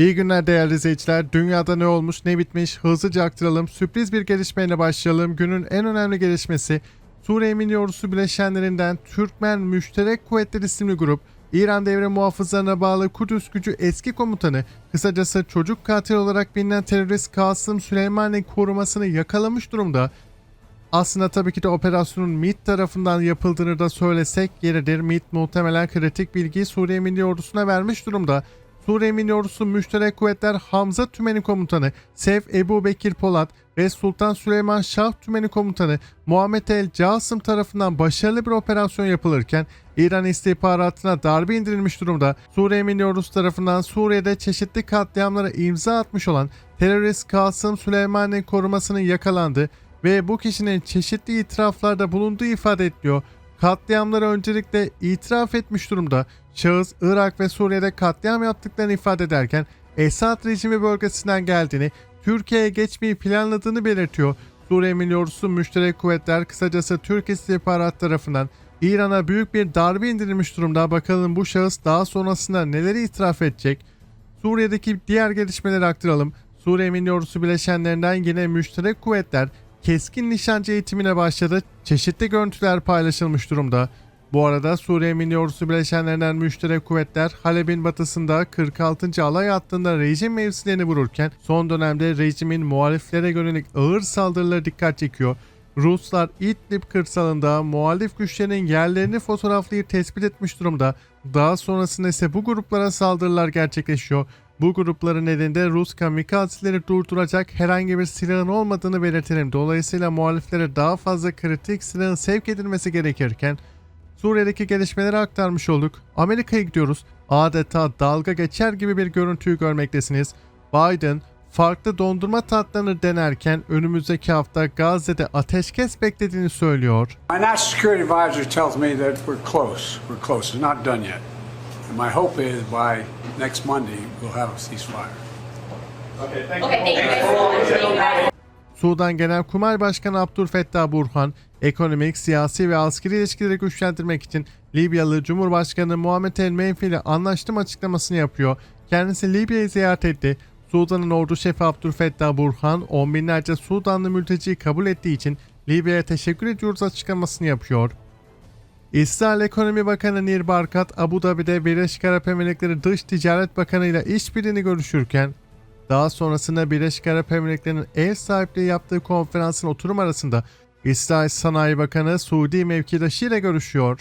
İyi günler değerli izleyiciler. Dünyada ne olmuş ne bitmiş hızlıca aktaralım. Sürpriz bir gelişmeyle başlayalım. Günün en önemli gelişmesi Suriye Milli Ordusu bileşenlerinden Türkmen Müşterek Kuvvetler isimli grup İran devre muhafızlarına bağlı Kudüs gücü eski komutanı kısacası çocuk katil olarak bilinen terörist Kasım Süleyman'ın korumasını yakalamış durumda. Aslında tabii ki de operasyonun MİT tarafından yapıldığını da söylesek yeridir. MİT muhtemelen kritik bilgiyi Suriye Milli Ordusu'na vermiş durumda. Suriye Milli Ordusu Müşterek Kuvvetler Hamza Tümeni Komutanı Seyf Ebu Bekir Polat ve Sultan Süleyman Şah Tümeni Komutanı Muhammed El Casım tarafından başarılı bir operasyon yapılırken İran istihbaratına darbe indirilmiş durumda. Suriye Milli Ordusu tarafından Suriye'de çeşitli katliamlara imza atmış olan terörist Kasım Süleyman'ın korumasının yakalandı ve bu kişinin çeşitli itiraflarda bulunduğu ifade ediliyor. Katliamları öncelikle itiraf etmiş durumda. Şahıs Irak ve Suriye'de katliam yaptıklarını ifade ederken Esad rejimi bölgesinden geldiğini, Türkiye'ye geçmeyi planladığını belirtiyor. Suriye Milli Ordusu Müşterek Kuvvetler kısacası Türk İstihbarat tarafından İran'a büyük bir darbe indirilmiş durumda. Bakalım bu şahıs daha sonrasında neleri itiraf edecek? Suriye'deki diğer gelişmeleri aktaralım. Suriye Milli Ordusu bileşenlerinden yine müşterek kuvvetler keskin nişancı eğitimine başladı. Çeşitli görüntüler paylaşılmış durumda. Bu arada Suriye Milli Ordusu bileşenlerinden müşterek kuvvetler Halep'in batısında 46. alay hattında rejim mevzilerini vururken son dönemde rejimin muhaliflere yönelik ağır saldırıları dikkat çekiyor. Ruslar İdlib kırsalında muhalif güçlerin yerlerini fotoğraflayıp tespit etmiş durumda. Daha sonrasında ise bu gruplara saldırılar gerçekleşiyor. Bu grupların elinde Rus kamikazeleri durduracak herhangi bir silahın olmadığını belirtelim. Dolayısıyla muhaliflere daha fazla kritik silahın sevk edilmesi gerekirken Suriye'deki gelişmeleri aktarmış olduk. Amerika'ya gidiyoruz. Adeta dalga geçer gibi bir görüntüyü görmektesiniz. Biden farklı dondurma tatlarını denerken önümüzdeki hafta Gazze'de ateşkes beklediğini söylüyor. My national security advisor tells me that we're close. We're close. It's not done yet. And my hope is by next Monday we'll have a ceasefire. Okay, thank you. Thank. Sudan Genelkurmay Başkanı Abdülfettah Burhan, ekonomik, siyasi ve askeri ilişkileri güçlendirmek için Libyalı Cumhurbaşkanı Muhammed El Menfi ile anlaştım açıklamasını yapıyor. Kendisi Libya'yı ziyaret etti. Sudan'ın ordu şefi Abdülfettah Burhan, on binlerce Sudanlı mülteciyi kabul ettiği için Libya'ya teşekkür ediyoruz açıklamasını yapıyor. İsrail Ekonomi Bakanı Nir Barkat, Abu Dhabi'de Birleşik Arap Emirlikleri Dış Ticaret Bakanı ile işbirliğini görüşürken, daha sonrasında Birleşik Arap Emirlikleri'nin ev sahipliği yaptığı konferansın oturum arasında İsrail Sanayi Bakanı Suudi mevkidaşı ile görüşüyor.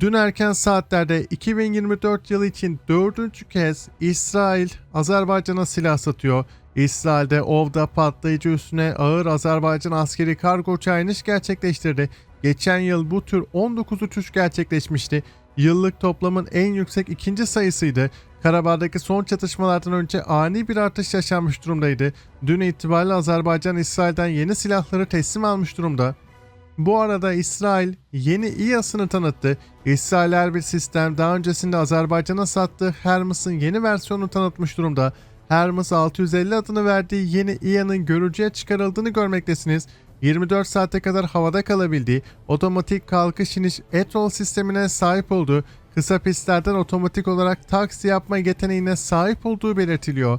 Dün erken saatlerde 2024 yılı için dördüncü kez İsrail Azerbaycan'a silah satıyor. İsrail'de Ov'da patlayıcı üstüne ağır Azerbaycan askeri kargo uçağı gerçekleştirdi. Geçen yıl bu tür 19 uçuş gerçekleşmişti. Yıllık toplamın en yüksek ikinci sayısıydı. Karabağ'daki son çatışmalardan önce ani bir artış yaşanmış durumdaydı. Dün itibariyle Azerbaycan İsrail'den yeni silahları teslim almış durumda. Bu arada İsrail yeni İHA'sını tanıttı. İsrail her bir sistem daha öncesinde Azerbaycan'a sattığı Hermes'in yeni versiyonunu tanıtmış durumda. Hermes 650 adını verdiği yeni İHA'nın görücüye çıkarıldığını görmektesiniz. 24 saate kadar havada kalabildiği, otomatik kalkış iniş etrol sistemine sahip olduğu, kısa pistlerden otomatik olarak taksi yapma yeteneğine sahip olduğu belirtiliyor.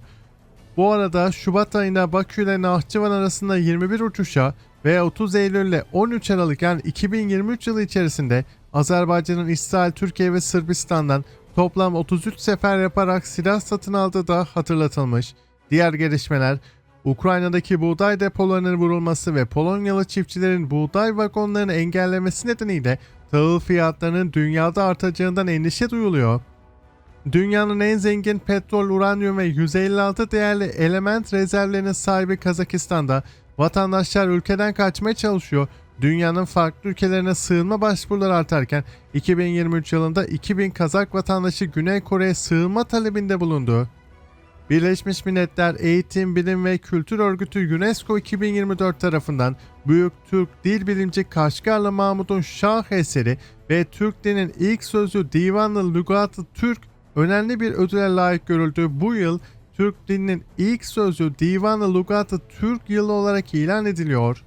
Bu arada Şubat ayında Bakü ile Nahçıvan arasında 21 uçuşa ve 30 Eylül ile 13 Aralık yani 2023 yılı içerisinde Azerbaycan'ın İsrail, Türkiye ve Sırbistan'dan toplam 33 sefer yaparak silah satın aldığı da hatırlatılmış. Diğer gelişmeler Ukrayna'daki buğday depolarının vurulması ve Polonyalı çiftçilerin buğday vagonlarını engellemesi nedeniyle tahıl fiyatlarının dünyada artacağından endişe duyuluyor. Dünyanın en zengin petrol, uranyum ve 156 değerli element rezervlerinin sahibi Kazakistan'da vatandaşlar ülkeden kaçmaya çalışıyor. Dünyanın farklı ülkelerine sığınma başvuruları artarken 2023 yılında 2000 Kazak vatandaşı Güney Kore'ye sığınma talebinde bulundu. Birleşmiş Milletler Eğitim, Bilim ve Kültür Örgütü UNESCO 2024 tarafından Büyük Türk Dil Bilimci Kaşgarlı Mahmud'un şah eseri ve Türk dilinin ilk sözlü Divanlı Lügat-ı Türk önemli bir ödüle layık görüldü. Bu yıl Türk dilinin ilk sözlü Divanı Lugatı Türk yılı olarak ilan ediliyor.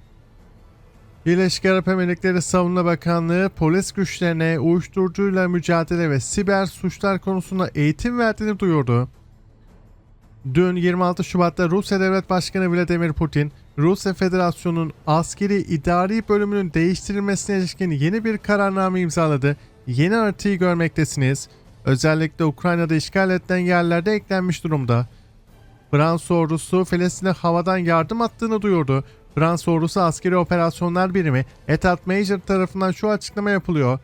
Birleşik Arap Emirlikleri Savunma Bakanlığı polis güçlerine uyuşturucuyla mücadele ve siber suçlar konusunda eğitim verdiğini duyurdu. Dün 26 Şubat'ta Rusya Devlet Başkanı Vladimir Putin, Rusya Federasyonu'nun askeri idari bölümünün değiştirilmesine ilişkin yeni bir kararname imzaladı. Yeni haritayı görmektesiniz. Özellikle Ukrayna'da işgal edilen yerlerde eklenmiş durumda. Fransız ordusu Filistin'e havadan yardım attığını duyurdu. Fransız ordusu askeri operasyonlar birimi Etat Major tarafından şu açıklama yapılıyor.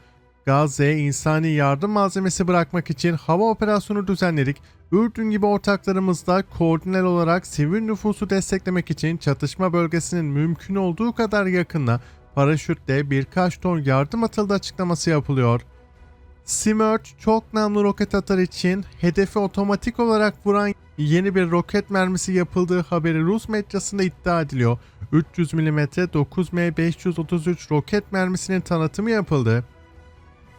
Gazze'ye insani yardım malzemesi bırakmak için hava operasyonu düzenledik. Ürdün gibi ortaklarımızla koordinel olarak sivil nüfusu desteklemek için çatışma bölgesinin mümkün olduğu kadar yakınına paraşütle birkaç ton yardım atıldı açıklaması yapılıyor. Simerch çok namlu roket atar için hedefi otomatik olarak vuran yeni bir roket mermisi yapıldığı haberi Rus medyasında iddia ediliyor. 300 mm 9M 533 roket mermisinin tanıtımı yapıldı.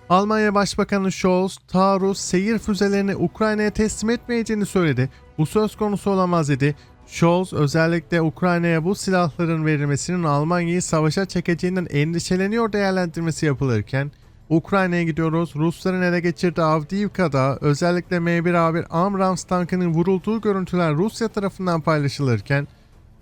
Almanya Başbakanı Scholz, taarruz seyir füzelerini Ukrayna'ya teslim etmeyeceğini söyledi. Bu söz konusu olamaz dedi. Scholz özellikle Ukrayna'ya bu silahların verilmesinin Almanya'yı savaşa çekeceğinden endişeleniyor değerlendirmesi yapılırken Ukrayna'ya gidiyoruz. Rusların ele geçirdiği Avdiivka'da özellikle M1A1 Abrams tankının vurulduğu görüntüler Rusya tarafından paylaşılırken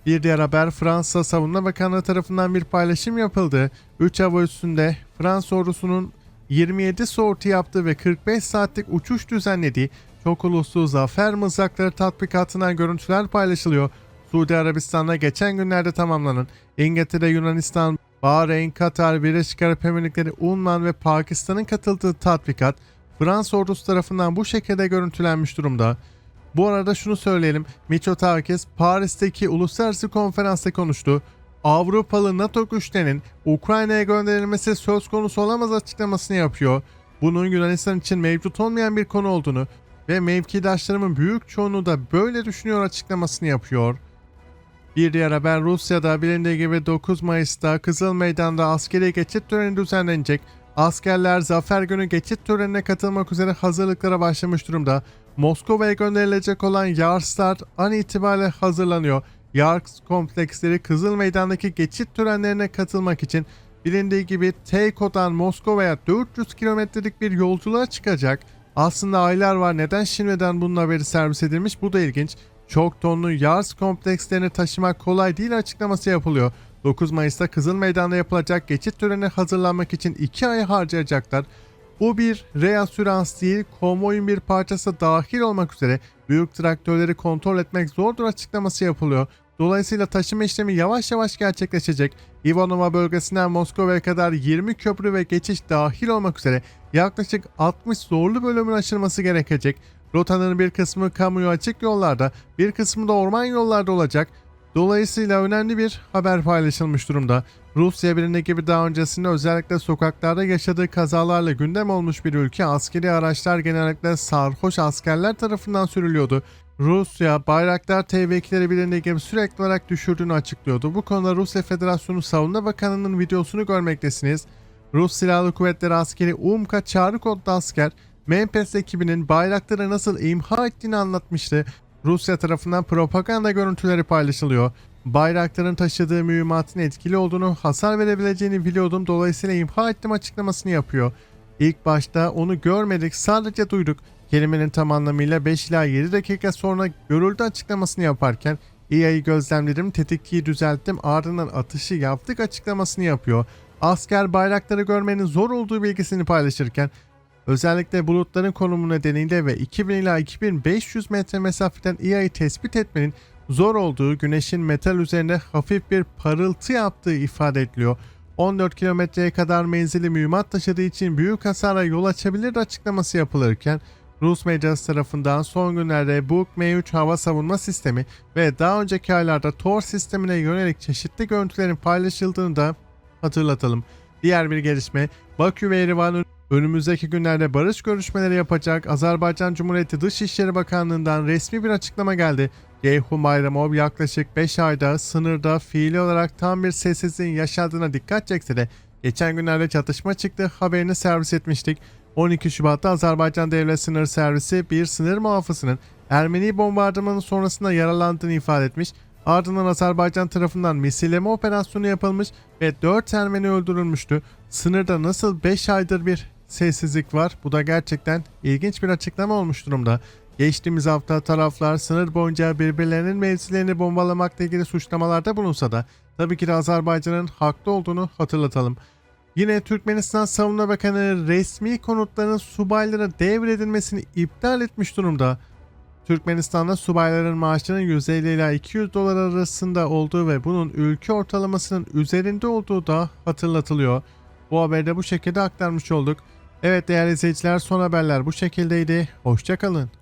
bir diğer haber Fransa Savunma Bakanlığı tarafından bir paylaşım yapıldı. 3 hava üstünde Fransa ordusunun 27 sorti yaptığı ve 45 saatlik uçuş düzenlediği çok uluslu zafer mızrakları tatbikatından görüntüler paylaşılıyor. Suudi Arabistan'da geçen günlerde tamamlanan İngiltere, Yunanistan, Bahreyn, Katar, Birleşik Arap Emirlikleri, Umman ve Pakistan'ın katıldığı tatbikat Fransa ordusu tarafından bu şekilde görüntülenmiş durumda. Bu arada şunu söyleyelim. Mitsotakis Paris'teki uluslararası konferansta konuştu. Avrupalı NATO güçlerinin Ukrayna'ya gönderilmesi söz konusu olamaz açıklamasını yapıyor. Bunun Yunanistan için mevcut olmayan bir konu olduğunu ve mevkidaşlarımın büyük çoğunluğu da böyle düşünüyor açıklamasını yapıyor. Bir diğer haber Rusya'da bilindiği gibi 9 Mayıs'ta Kızıl Meydan'da askeri geçit töreni düzenlenecek. Askerler Zafer Günü geçit törenine katılmak üzere hazırlıklara başlamış durumda. Moskova'ya gönderilecek olan Yarslar an itibariyle hazırlanıyor. Yars kompleksleri Kızıl Meydan'daki geçit törenlerine katılmak için bilindiği gibi Teyko'dan Moskova'ya 400 kilometrelik bir yolculuğa çıkacak. Aslında aylar var neden şimdiden bunun haberi servis edilmiş bu da ilginç. Çok tonlu Yars komplekslerini taşımak kolay değil açıklaması yapılıyor. 9 Mayıs'ta Kızıl Meydan'da yapılacak geçit törenine hazırlanmak için 2 ay harcayacaklar. Bu bir reasürans değil, konvoyun bir parçası dahil olmak üzere büyük traktörleri kontrol etmek zordur açıklaması yapılıyor. Dolayısıyla taşıma işlemi yavaş yavaş gerçekleşecek. Ivanova bölgesinden Moskova'ya kadar 20 köprü ve geçiş dahil olmak üzere yaklaşık 60 zorlu bölümün aşılması gerekecek. Rotanın bir kısmı kamuya açık yollarda, bir kısmı da orman yollarda olacak. Dolayısıyla önemli bir haber paylaşılmış durumda. Rusya birinde gibi daha öncesinde özellikle sokaklarda yaşadığı kazalarla gündem olmuş bir ülke askeri araçlar genellikle sarhoş askerler tarafından sürülüyordu. Rusya Bayraktar TV2'leri bilindiği gibi sürekli olarak düşürdüğünü açıklıyordu. Bu konuda Rusya Federasyonu Savunma Bakanı'nın videosunu görmektesiniz. Rus Silahlı Kuvvetleri askeri UMKA çağrı kodlu asker Mempes ekibinin bayrakları nasıl imha ettiğini anlatmıştı. Rusya tarafından propaganda görüntüleri paylaşılıyor. Bayrakların taşıdığı mühimmatın etkili olduğunu, hasar verebileceğini biliyordum dolayısıyla imha ettim açıklamasını yapıyor. İlk başta onu görmedik sadece duyduk. Kelimenin tam anlamıyla 5 ila 7 dakika sonra görüldü açıklamasını yaparken İA'yı gözlemledim, tetikçiyi düzelttim, ardından atışı yaptık açıklamasını yapıyor. Asker bayrakları görmenin zor olduğu bilgisini paylaşırken Özellikle bulutların konumu nedeniyle ve 2000 ila 2500 metre mesafeden İA'yı tespit etmenin zor olduğu güneşin metal üzerinde hafif bir parıltı yaptığı ifade ediliyor. 14 kilometreye kadar menzili mühimmat taşıdığı için büyük hasara yol açabilir açıklaması yapılırken Rus medyası tarafından son günlerde Buk M3 hava savunma sistemi ve daha önceki aylarda Tor sistemine yönelik çeşitli görüntülerin paylaşıldığını da hatırlatalım. Diğer bir gelişme Bakü ve Erivan önümüzdeki günlerde barış görüşmeleri yapacak Azerbaycan Cumhuriyeti Dışişleri Bakanlığı'ndan resmi bir açıklama geldi. Ceyhun Bayramov yaklaşık 5 ayda sınırda fiili olarak tam bir sessizliğin yaşandığına dikkat çekse de geçen günlerde çatışma çıktı haberini servis etmiştik. 12 Şubat'ta Azerbaycan Devlet Sınır Servisi bir sınır muhafızının Ermeni bombardımanı sonrasında yaralandığını ifade etmiş. Ardından Azerbaycan tarafından misilleme operasyonu yapılmış ve 4 Ermeni öldürülmüştü. Sınırda nasıl 5 aydır bir sessizlik var? Bu da gerçekten ilginç bir açıklama olmuş durumda. Geçtiğimiz hafta taraflar sınır boyunca birbirlerinin mevzilerini bombalamakla ilgili suçlamalarda bulunsa da tabii ki de Azerbaycan'ın haklı olduğunu hatırlatalım. Yine Türkmenistan Savunma Bakanı resmi konutların subaylara devredilmesini iptal etmiş durumda. Türkmenistan'da subayların maaşının 150 ila 200 dolar arasında olduğu ve bunun ülke ortalamasının üzerinde olduğu da hatırlatılıyor. Bu haberi de bu şekilde aktarmış olduk. Evet değerli izleyiciler son haberler bu şekildeydi. Hoşçakalın.